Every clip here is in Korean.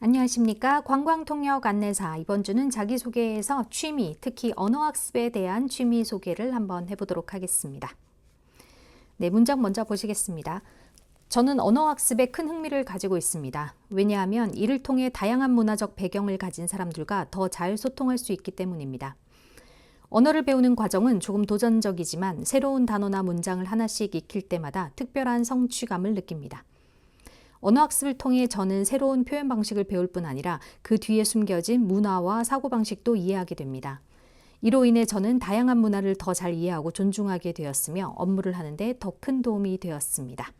안녕하십니까. 관광통역 안내사. 이번 주는 자기소개에서 취미, 특히 언어학습에 대한 취미 소개를 한번 해보도록 하겠습니다. 네, 문장 먼저 보시겠습니다. 저는 언어학습에 큰 흥미를 가지고 있습니다. 왜냐하면 이를 통해 다양한 문화적 배경을 가진 사람들과 더 잘 소통할 수 있기 때문입니다. 언어를 배우는 과정은 조금 도전적이지만 새로운 단어나 문장을 하나씩 익힐 때마다 특별한 성취감을 느낍니다. 언어학습을 통해 저는 새로운 표현 방식을 배울 뿐 아니라 그 뒤에 숨겨진 문화와 사고방식도 이해하게 됩니다. 이로 인해 저는 다양한 문화를 더 잘 이해하고 존중하게 되었으며 업무를 하는데 더 큰 도움이 되었습니다.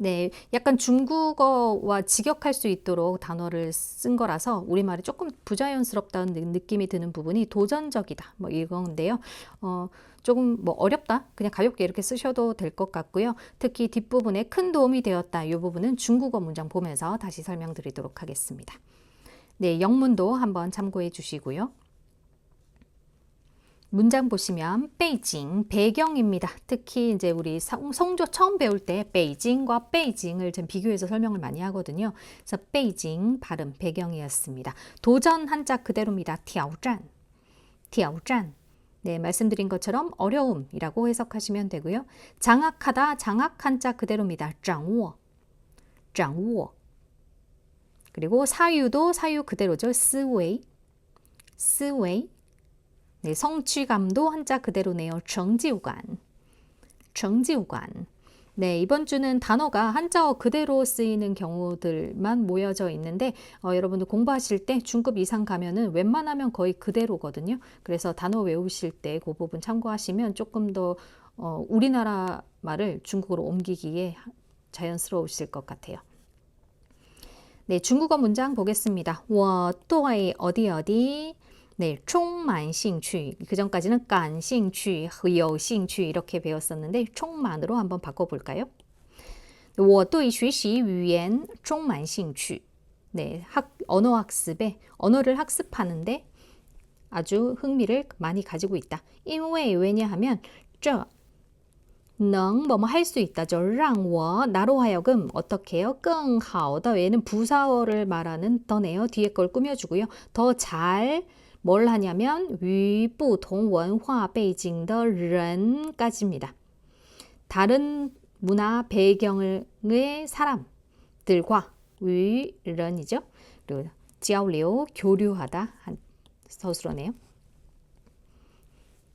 네, 약간 중국어와 직역할 수 있도록 단어를 쓴 거라서 우리말이 조금 부자연스럽다는 느낌이 드는 부분이 도전적이다. 뭐 이건데요. 어, 조금 뭐 어렵다. 그냥 가볍게 이렇게 쓰셔도 될 것 같고요. 특히 뒷부분에 큰 도움이 되었다. 이 부분은 중국어 문장 보면서 다시 설명드리도록 하겠습니다. 네, 영문도 한번 참고해 주시고요. 문장 보시면 베이징 배경입니다. 특히 이제 우리 성조 처음 배울 때 베이징과 베이징을 좀 비교해서 설명을 많이 하거든요. 그래서 베이징 발음 배경이었습니다. 도전 한자 그대로입니다. 티아우짠. 티아우짠. 네, 말씀드린 것처럼 어려움이라고 해석하시면 되고요. 장악하다 장악 한자 그대로입니다. 장워. 장워. 그리고 사유도 사유 그대로죠. 스웨이. 스웨이. 네, 성취감도 한자 그대로네요. 정지우관. 정지우관. 네, 이번 주는 단어가 한자어 그대로 쓰이는 경우들만 모여져 있는데 어, 여러분들 공부하실 때 중급 이상 가면은 웬만하면 거의 그대로거든요. 그래서 단어 외우실 때 그 부분 참고하시면 조금 더 어, 우리나라 말을 중국어로 옮기기에 자연스러우실 것 같아요. 네, 중국어 문장 보겠습니다. 我对 어디 어디 네, 充满兴趣. 그 전까지는 感兴趣,有兴趣 이렇게 배웠었는데 充满으로 한번 바꿔 볼까요? 我对学习语言充满兴趣. 네, 학 언어 학습에 언어를 학습하는데 아주 흥미를 많이 가지고 있다. 因为 왜냐하면 这能 뭐뭐 할 수 있다죠. 让我 나로 하여금 어떻게요? 更好的 얘는 부사어를 말하는 더네요. 뒤에 걸 꾸며주고요. 더잘 뭘 하냐면 위부동 원화 베이징더 런까지입니다. 다른 문화 배경의 사람들과 위런이죠. 그리고 交流 교류하다 서술어네요.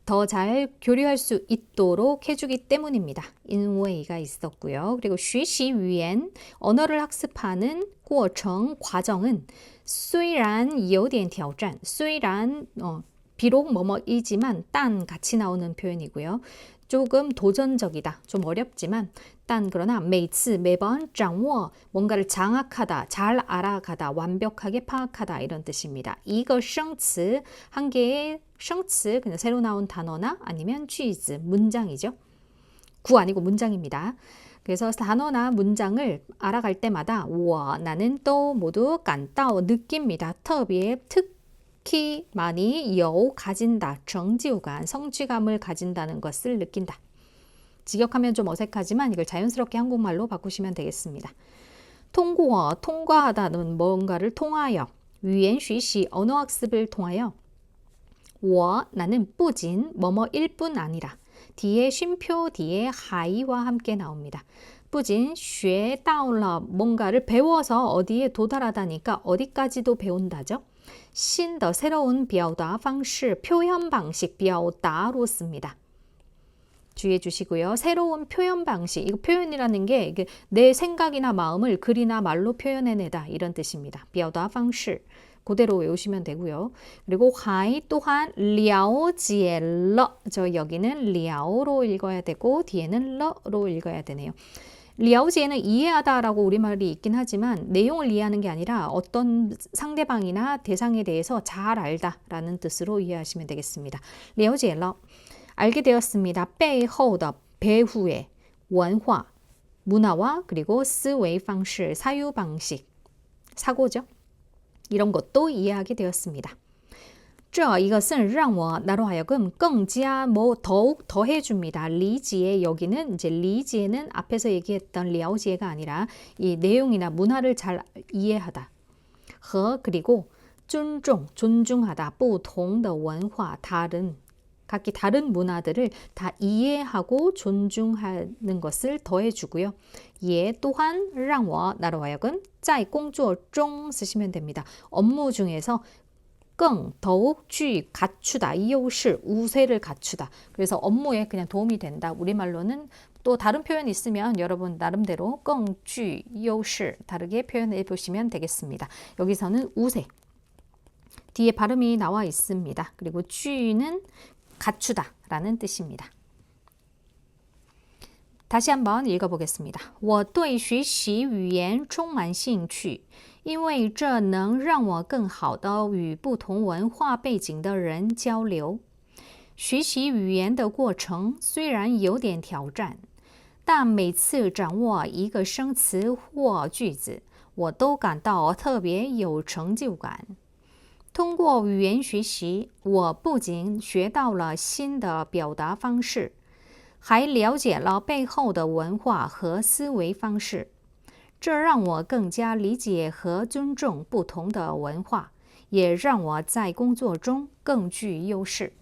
더 잘 교류할 수 있도록 해주기 때문입니다. 인웨이가 있었고요. 그리고 学习语言 언어를 학습하는 过程 과정은 虽然有点挑战虽然 어, 비록 뭐뭐이지만 딴 같이 나오는 표현이고요. 조금 도전적이다. 좀 어렵지만 딴 그러나 매츠 매번 장워 뭔가를 장악하다, 잘 알아가다, 완벽하게 파악하다 이런 뜻입니다. 이거 성词 한 개의 성词 그냥 새로 나온 단어나 아니면 취즈 문장이죠. 구 아니고 문장입니다. 그래서 단어나 문장을 알아갈 때마다 우와 나는 또 모두 깐따오 느낍니다. 터비의 특 특히 많이 여우 가진다, 정지우간 성취감을 가진다는 것을 느낀다. 직역하면 좀 어색하지만 이걸 자연스럽게 한국말로 바꾸시면 되겠습니다. 통고어, 통과하다는 뭔가를 통하여, 위엔쉬시 언어학습을 통하여, 워 나는 뿌진 뭐뭐 일뿐 아니라 뒤에 쉼표 뒤에 하이와 함께 나옵니다. 뿌진 쉐다올라 뭔가를 배워서 어디에 도달하다니까 어디까지도 배운다죠. 신더 새로운 비아우다 방식, 표현 방식 비아우다로 씁니다. 주의해 주시고요. 새로운 표현 방식, 이거 표현이라는 게 내 생각이나 마음을 글이나 말로 표현해내다 이런 뜻입니다. 비아우다 방식 그대로 외우시면 되고요. 그리고 하이 또한 리아오지엘러 저 여기는 리아오로 읽어야 되고 뒤에는 러로 읽어야 되네요. 了解는 이해하다라고 우리말이 있긴 하지만 내용을 이해하는 게 아니라 어떤 상대방이나 대상에 대해서 잘 알다라는 뜻으로 이해하시면 되겠습니다. 了解了. 알게 되었습니다. 背后的 배후의 원화, 문화와 그리고 思维方式, 사유 방식, 사고죠. 이런 것도 이해하게 되었습니다. 这 이것은 让我 나로 하여금 更加뭐 더욱 더해줍니다. 리지에 여기는 이제 리지에는 앞에서 얘기했던 려지에가 아니라 이 내용이나 문화를 잘 이해하다. 和 그리고 尊重 존중하다 不同的文化 다른 각기 다른 문화들을 다 이해하고 존중하는 것을 더해주고요. 예 또한 让我 나로 하여금 在工作中 쓰시면 됩니다. 업무 중에서 更 더욱 쥐 갖추다 이웃을 우세를 갖추다. 그래서 업무에 그냥 도움이 된다. 우리말로는 또 다른 표현 있으면 여러분 나름대로 更具 优势 다르게 표현해 보시면 되겠습니다. 여기서는 우세 뒤에 발음이 나와 있습니다. 그리고 쥐는 갖추다라는 뜻입니다. 다시 한번 읽어보겠습니다. 我对学习语言充满兴趣， 因为这能让我更好的与不同文化背景的人交流。学习语言的过程虽然有点挑战，但每次掌握一个生词或句子，我都感到特别有成就感。通过语言学习，我不仅学到了新的表达方式，还了解了背后的文化和思维方式。 这让我更加理解和尊重不同的文化，也让我在工作中更具优势。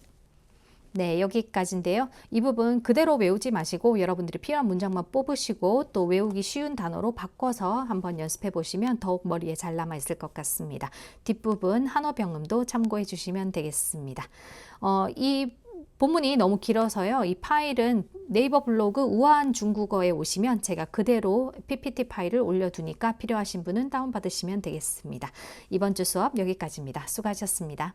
네, 여기까지인데요. 이 부분 그대로 외우지 마시고 여러분들이 필요한 문장만 뽑으시고 또 외우기 쉬운 단어로 바꿔서 한번 연습해 보시면 더욱 머리에 잘 남아 있을 것 같습니다. 뒷부분 한어 병음도 참고해 주시면 되겠습니다. 어, 이 본문이 너무 길어서요. 이 파일은 네이버 블로그 우아한 중국어에 오시면 제가 그대로 PPT 파일을 올려두니까 필요하신 분은 다운받으시면 되겠습니다. 이번 주 수업 여기까지입니다. 수고하셨습니다.